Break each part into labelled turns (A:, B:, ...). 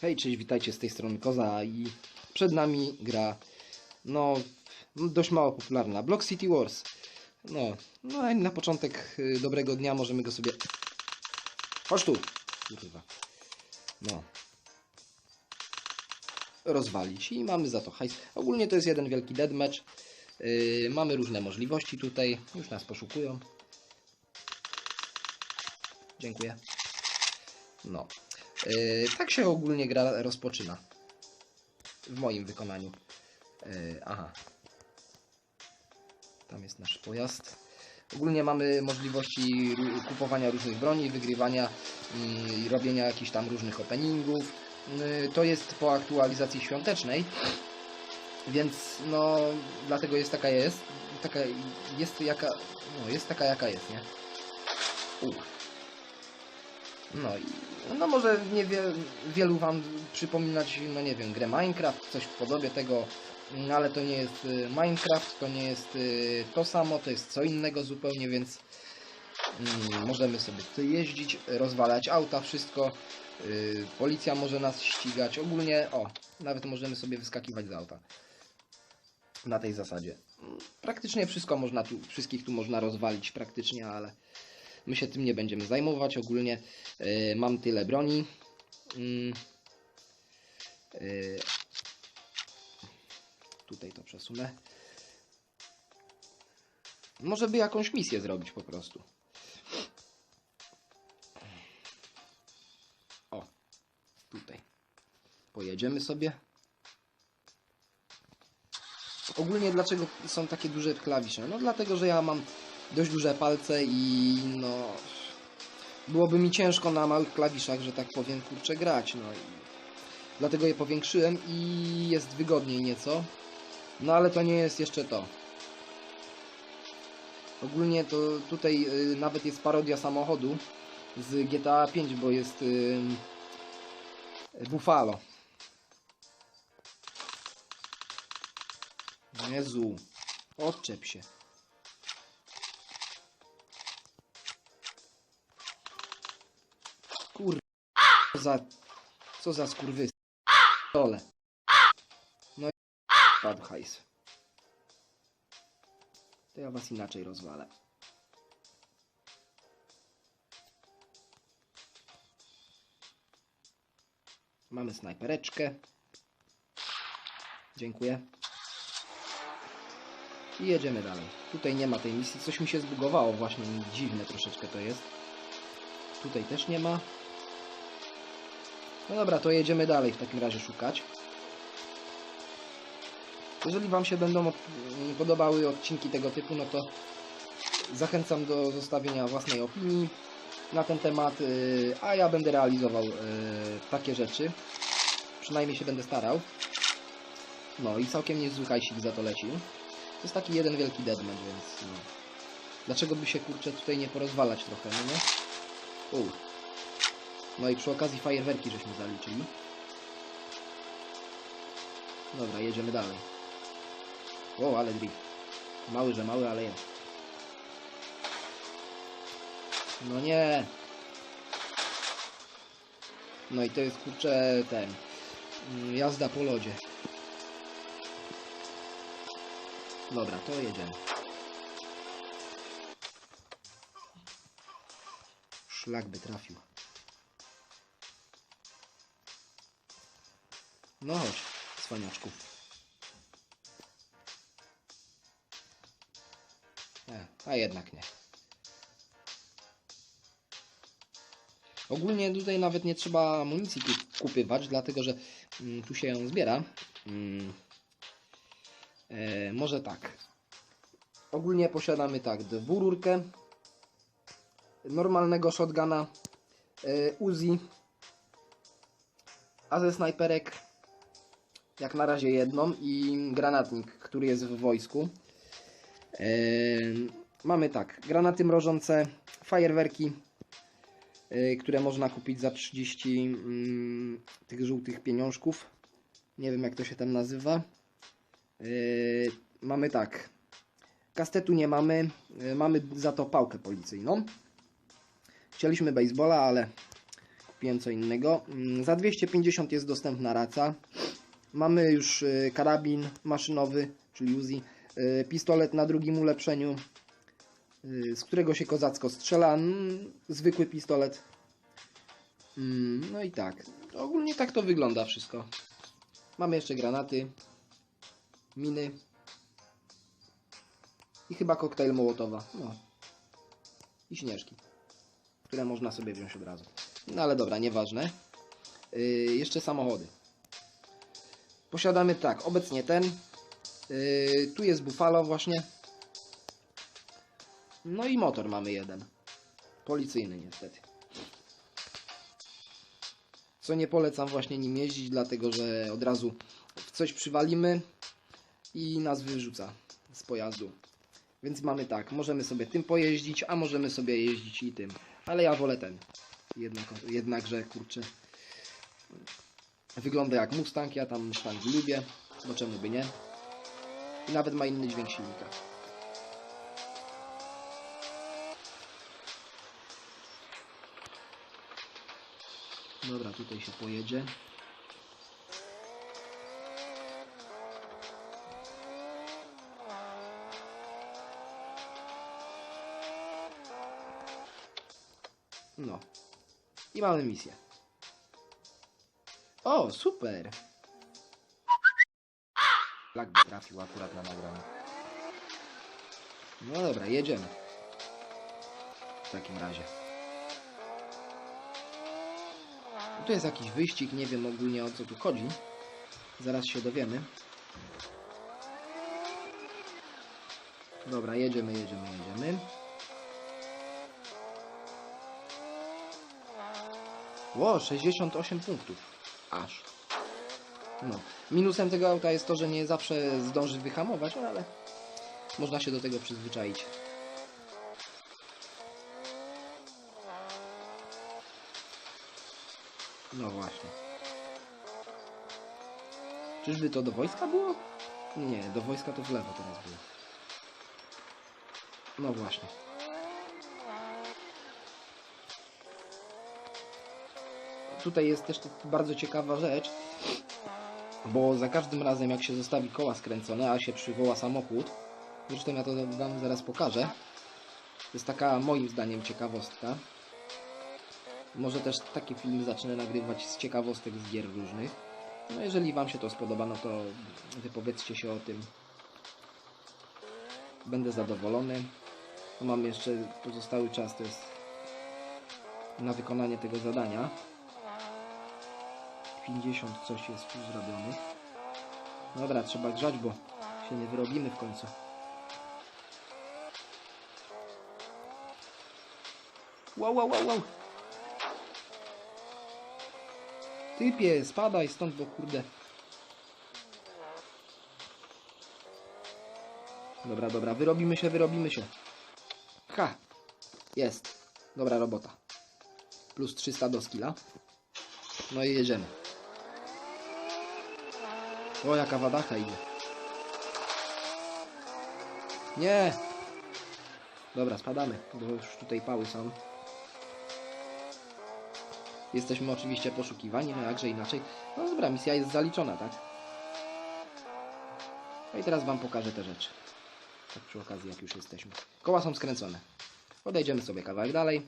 A: Hej, cześć, witajcie z tej strony Koza i przed nami gra, no, dość mało popularna, Block City Wars. No, no i na początek y, dobrego dnia możemy go sobie... Chodź tu! Kurwa. No. Rozwalić i mamy za to hajs. Ogólnie to jest jeden wielki deathmatch. Yy, mamy różne możliwości tutaj. Już nas poszukują. Dziękuję. No. Yy, tak się ogólnie gra rozpoczyna. W moim wykonaniu. Yy, aha. Tam jest nasz pojazd. Ogólnie mamy możliwości kupowania różnych broni, wygrywania mm, i robienia jakichś tam różnych openingów. Yy, To jest po aktualizacji świątecznej. Więc no, dlatego jest taka jest. Taka jest jaka. No, jest taka jaka jest, nie? U. No i no może nie wie, wielu wam przypominać, no nie wiem, grę Minecraft, coś w podobie tego, no ale to nie jest y, Minecraft, to nie jest y, to samo, to jest co innego zupełnie, więc mm, możemy sobie tutaj jeździć, rozwalać auta, wszystko. y, Policja może nas ścigać, ogólnie, o, nawet możemy sobie wyskakiwać z auta. Na tej zasadzie. Praktycznie wszystko można tu, wszystkich tu można rozwalić praktycznie, ale my się tym nie będziemy zajmować. Ogólnie y, mam tyle broni. Mm. Y, tutaj to przesunę. Może by jakąś misję zrobić po prostu. O, tutaj. Pojedziemy sobie. Ogólnie dlaczego są takie duże klawisze? No dlatego, że ja mam dość duże palce i no byłoby mi ciężko na małych klawiszach, że tak powiem, kurczę grać, no i dlatego je powiększyłem i jest wygodniej nieco. No ale to nie jest jeszcze to. Ogólnie to tutaj y, nawet jest parodia samochodu z GTA 5, bo jest y, Buffalo. Jezu, odczep się. Za... Co za skurwys... Dole. No i... Padł hajs. To ja was inaczej rozwalę. Mamy snajpereczkę. Dziękuję. I jedziemy dalej. Tutaj nie ma tej misji. Coś mi się zbugowało właśnie. Dziwne troszeczkę to jest. Tutaj też nie ma. No dobra, to jedziemy dalej w takim razie szukać. Jeżeli Wam się będą od- podobały odcinki tego typu, no to zachęcam do zostawienia własnej opinii na ten temat, yy, a ja będę realizował yy, takie rzeczy. Przynajmniej się będę starał. No i całkiem niezły hajsik za to lecił. To jest taki jeden wielki deadmatch, więc no. Dlaczego by się kurczę tutaj nie porozwalać trochę, no nie? U. No i przy okazji fajerwerki żeśmy zaliczyli. Dobra, jedziemy dalej. O, ale drift. Mały, że mały, ale jest. No nie. No i to jest kurczę ten. mm, Jazda po lodzie. Dobra, to jedziemy. Szlak by trafił. No chodź, cwaniaczku. E, a jednak nie. Ogólnie tutaj nawet nie trzeba amunicji ku- kupywać, dlatego że mm, tu się ją zbiera. Mm. E, może tak. Ogólnie posiadamy tak, dwururkę, normalnego shotguna, e, Uzi, a ze snajperek jak na razie jedną i granatnik, który jest w wojsku. E, mamy tak, granaty mrożące, fajerwerki, e, które można kupić za 30 mm, tych żółtych pieniążków. Nie wiem jak to się tam nazywa. Yy, mamy tak. Kastetu nie mamy. Yy, mamy za to pałkę policyjną. Chcieliśmy baseballa, ale kupiłem co innego. Mm, Za 250 jest dostępna raca. Mamy już y, karabin maszynowy, czyli Uzi, y, pistolet na drugim ulepszeniu, y, z którego się kozacko strzela. Mm, Zwykły pistolet. Mm, No i tak. Ogólnie tak to wygląda wszystko. Mamy jeszcze granaty, miny i chyba koktajl Mołotowa. No. I śnieżki, które można sobie wziąć od razu. No ale dobra, nieważne. Yy, jeszcze samochody. Posiadamy tak, obecnie ten. Yy, tu jest Buffalo właśnie. No i motor mamy jeden. Policyjny niestety. Co nie polecam właśnie nim jeździć, dlatego że od razu w coś przywalimy i nas wyrzuca z pojazdu. Więc mamy tak, możemy sobie tym pojeździć, a możemy sobie jeździć i tym. Ale ja wolę ten. Jednak, jednakże, kurczę, wygląda jak Mustang, ja tam Mustangi lubię, bo czemu by nie. I nawet ma inny dźwięk silnika. Dobra, tutaj się pojedzie. No. I mamy misję. O, super! Lak by trafił akurat na nagranie. No dobra, jedziemy. W takim razie. Tu jest jakiś wyścig, nie wiem ogólnie o co tu chodzi. Zaraz się dowiemy. Dobra, jedziemy, jedziemy, jedziemy. Ło, 68 punktów. Aż. No. Minusem tego auta jest to, że nie zawsze zdąży wyhamować, no ale można się do tego przyzwyczaić. No właśnie. Czyżby to do wojska było? Nie, do wojska to w lewo teraz było. No właśnie. Tutaj jest też bardzo ciekawa rzecz, bo za każdym razem jak się zostawi koła skręcone, a się przywoła samochód, zresztą ja to Wam zaraz pokażę, to jest taka moim zdaniem ciekawostka. Może też taki film zacznę nagrywać z ciekawostek z gier różnych. No jeżeli Wam się to spodoba, no to wypowiedzcie się o tym. Będę zadowolony. Mam jeszcze pozostały czas, to jest na wykonanie tego zadania. 50 coś jest zrobionych. Dobra, trzeba grzać, bo się nie wyrobimy w końcu. Wow, wow, wow, wow. Typie, spadaj stąd, bo kurde. Dobra, dobra, wyrobimy się, wyrobimy się. Ha! Jest. Dobra robota. Plus 300 do skilla. No i jedziemy. O, jaka wadacha idzie. Nie! Dobra, spadamy, bo już tutaj pały są. Jesteśmy oczywiście poszukiwani, no jakże inaczej. No dobra, misja jest zaliczona, tak? No i teraz Wam pokażę te rzeczy. Tak przy okazji, jak już jesteśmy. Koła są skręcone. Podejdziemy sobie kawałek dalej.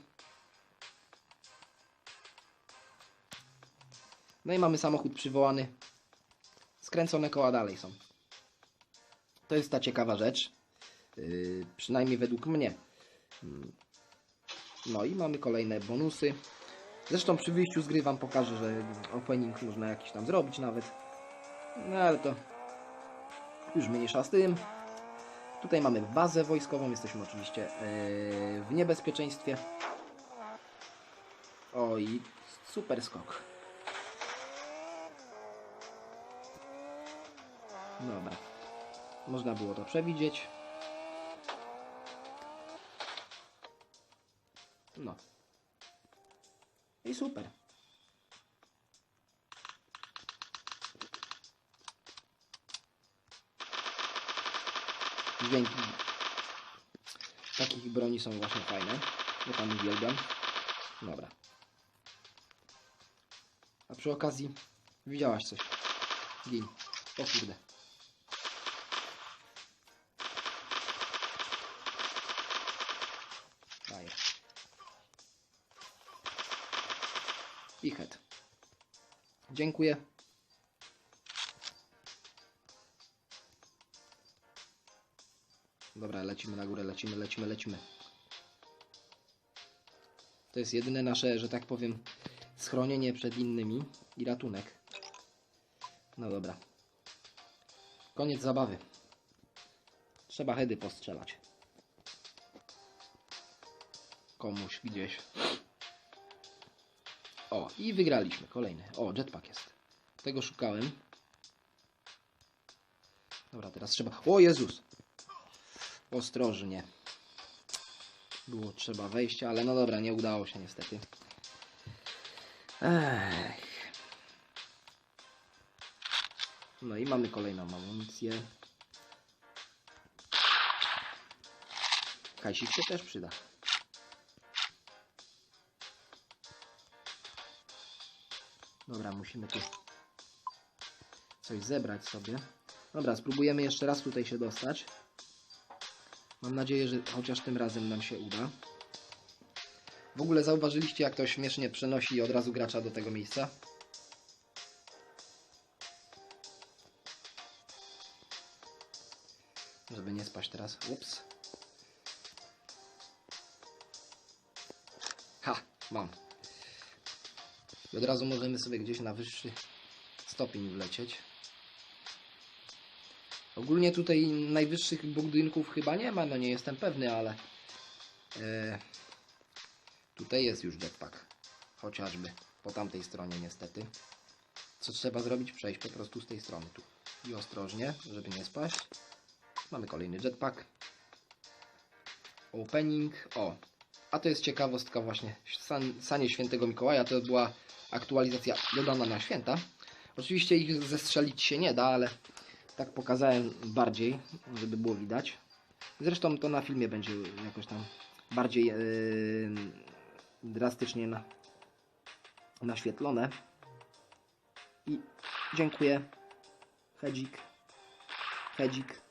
A: No i mamy samochód przywołany. Skręcone koła dalej są. To jest ta ciekawa rzecz. Yy, przynajmniej według mnie. Mm. No i mamy kolejne bonusy. Zresztą przy wyjściu z gry Wam pokażę, że opening można jakiś tam zrobić nawet. No ale to już mniejsza z tym. Tutaj mamy bazę wojskową, jesteśmy oczywiście yy, w niebezpieczeństwie. O i super skok. Dobra. Można było to przewidzieć. No. I super. Dźwięki takich broni są właśnie fajne. Ja tam uwielbiam. Dobra. A przy okazji widziałaś coś. Gin. O kurde. I head. Dziękuję. Dobra, lecimy na górę, lecimy, lecimy, lecimy. To jest jedyne nasze, że tak powiem, schronienie przed innymi i ratunek. No dobra. Koniec zabawy. Trzeba hedy postrzelać. Komuś gdzieś. O, i wygraliśmy. Kolejny. O, jetpack jest. Tego szukałem. Dobra, teraz trzeba... O Jezus! Ostrożnie. Było trzeba wejścia, ale no dobra, nie udało się niestety. Ech. No i mamy kolejną amunicję. Hajsik się też przyda. Dobra, musimy tu coś zebrać sobie. Dobra, spróbujemy jeszcze raz tutaj się dostać. Mam nadzieję, że chociaż tym razem nam się uda. W ogóle zauważyliście, jak to śmiesznie przenosi od razu gracza do tego miejsca? Żeby nie spaść teraz. Ups. Ha, mam. I od razu możemy sobie gdzieś na wyższy stopień wlecieć. Ogólnie tutaj najwyższych budynków chyba nie ma, no nie jestem pewny, ale e, tutaj jest już jetpack. Chociażby po tamtej stronie niestety. Co trzeba zrobić? Przejść po prostu z tej strony tu. I ostrożnie, żeby nie spaść. Mamy kolejny jetpack. Opening. O, a to jest ciekawostka właśnie. San, sanie świętego Mikołaja to była aktualizacja dodana na święta. Oczywiście ich zestrzelić się nie da, ale tak pokazałem bardziej, żeby było widać. Zresztą to na filmie będzie jakoś tam bardziej yy, drastycznie na, naświetlone. I dziękuję. Hedzik. Hedzik.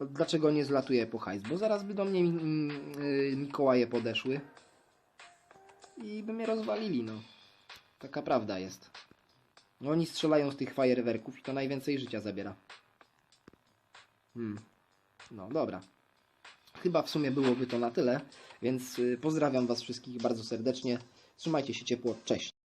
A: Dlaczego nie zlatuje po hajs? Bo zaraz by do mnie mm, yy, Mikołaje podeszły i by mnie rozwalili, no. Taka prawda jest. No oni strzelają z tych fajerwerków i to najwięcej życia zabiera. Hmm. No dobra. Chyba w sumie byłoby to na tyle, więc y, pozdrawiam Was wszystkich bardzo serdecznie. Trzymajcie się ciepło. Cześć.